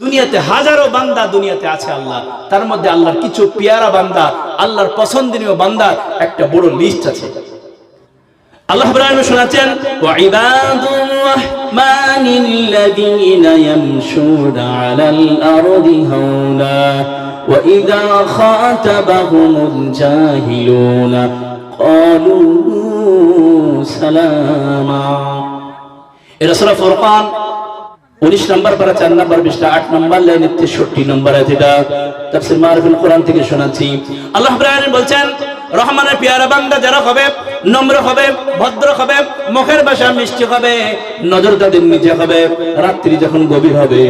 দুনিয়াতে হাজারো বান্দা দুনিয়াতে আছে আল্লাহ তার মধ্যে আল্লাহর কিছু পেয়ারা বান্দা আল্লাহর পছন্দনীয় বান্দার একটা বড় লিস্ট আছে আল্লাহ ইব্রাহিম শোনাচ্ছেন ওয়াইবাদুর রাহমানিল্লাযীনা ইয়ামশুনা আলাল আরদি হাওলা وإذا خاطبهم الجاهلون قالوا سلاما এরা সূরা ফুরকান উনিশ নম্বর পারা, চার নম্বর বিশটা আট নম্বর লাইনের তেষট্টি নম্বর এটা তাফসির মারফুল কোরআন থেকে শোনাচ্ছি। আল্লাহ বলছেন, রহমানের পেয়ারা বান্দা যারা হবে, নম্র হবে, ভদ্র হবে, মুখের ভাষা মিষ্টি হবে নজর তাদের নিচে হবে, রাত্রি যখন গভীর হবে,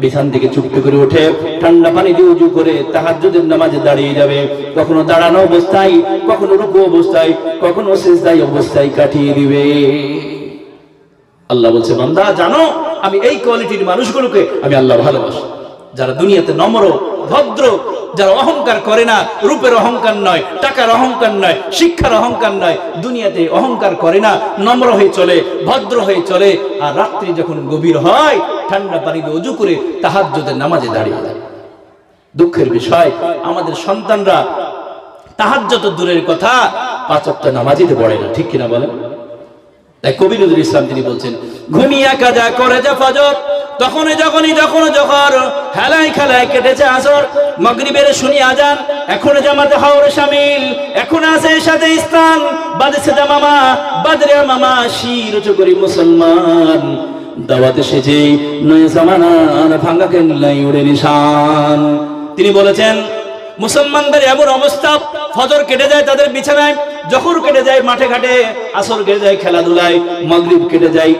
বিছান থেকে চুপটি করে উঠে ঠান্ডা পানি দিয়ে উজু করে তাহাজ্জুদের নামাজে দাঁড়িয়ে যাবে। কখনো দাঁড়ানো অবস্থায়, কখনো রুকু অবস্থায়, কখনো সিজদাই অবস্থায় কাটিয়ে দিবে। আল্লাহ বলছে, বান্দা, জানো আমি এই কোয়ালিটির মানুষগুলোকে আমি আল্লাহ ভালোবাসি। যারা দুনিয়াতে নম্র, ভদ্র, যারা অহংকার করে না, রূপের অহংকার নয়, টাকার অহংকার নয়, শিক্ষার অহংকার নয়, দুনিয়াতে অহংকার করে না, নম্র হয়ে চলে, ভদ্র হয়ে চলে, আর রাত্রি যখন গভীর হয়, ঠান্ডা পানিতে উজু করে তাহাজ্জুদের নামাজে দাঁড়িয়ে যায়। দুঃখের বিষয়, আমাদের সন্তানরা তাহাজ্জত দূরের কথা পাঁচ নামাজিতে পড়ে না, ঠিক কিনা বলেন? তাই কবি নজরুল ইসলাম তিনি বলছেন, ঘুমিয়া কাজা করে যা ফজর। তখনই যখনই যখন যখন হেলায় খেলায় কেটেছে আসর। মগরিবের শুনি আজান, এখন জামাতে হাওর শামিল, এখন আছে সাথে স্থান বাদেছে জামামা বাদরে মামা, শির করি মুসলমান। দাওয়াত এসেছে, নয় জামানার ভাঙ্গা কেল্লাই উড়ে নিশান। তিনি বলেছেন মুসলমানদের এমন অবস্থা, ফজর কেটে যায় তাদের বিছানায় জহর কেটে যায় মাঠে ঘাটে, আসর কেটে যায় খেলাধুলায়, মাগরিব কেটে যায়,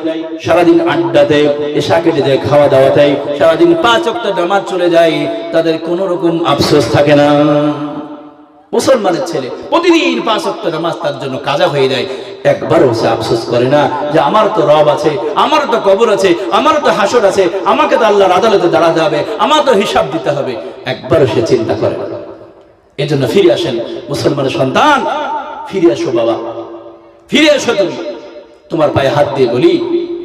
সারাদিন আড্ডাতে, এশা কেটে যায় খাওয়া দাওয়াতে সারাদিন পাঁচ অক্ট নামাজ চলে যায়, তাদের কোন রকম আফসোস থাকে না। মুসলমানের ছেলে প্রতিদিন পাঁচ অক্ট নামাজ তার জন্য কাজা হয়ে যায়। একবারও সে আফসোস করে না যে আমার তো রব আছে, আমার তো কবর আছে, আমার তো হাসর আছে, আমাকে তো আল্লাহর আদালতে দাঁড়াতে হবে, আমার তো হিসাব দিতে হবে। একবারও সে চিন্তা করে না। এই জন্য ফিরে আসেন মুসলমানের সন্তান। ফিরে আসো বাবা। ফিরে এসো তুমি। তোমার পায়ে হাত দিয়ে বলি,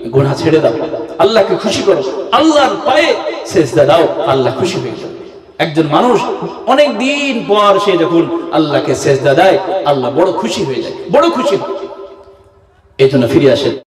গোনা ছেড়ে দাও। আল্লাহকে খুশি করো। আল্লাহর পায়ে সেজদা দাও। আল্লাহ খুশি হয়ে যাবে। একজন মানুষ অনেক দিন পর সে যখন আল্লাহকে সেজদা দেয়, আল্লাহ বড় খুশি হয়ে যায়। বড় খুশি হয়। এই জন্য ফিরে আসেন।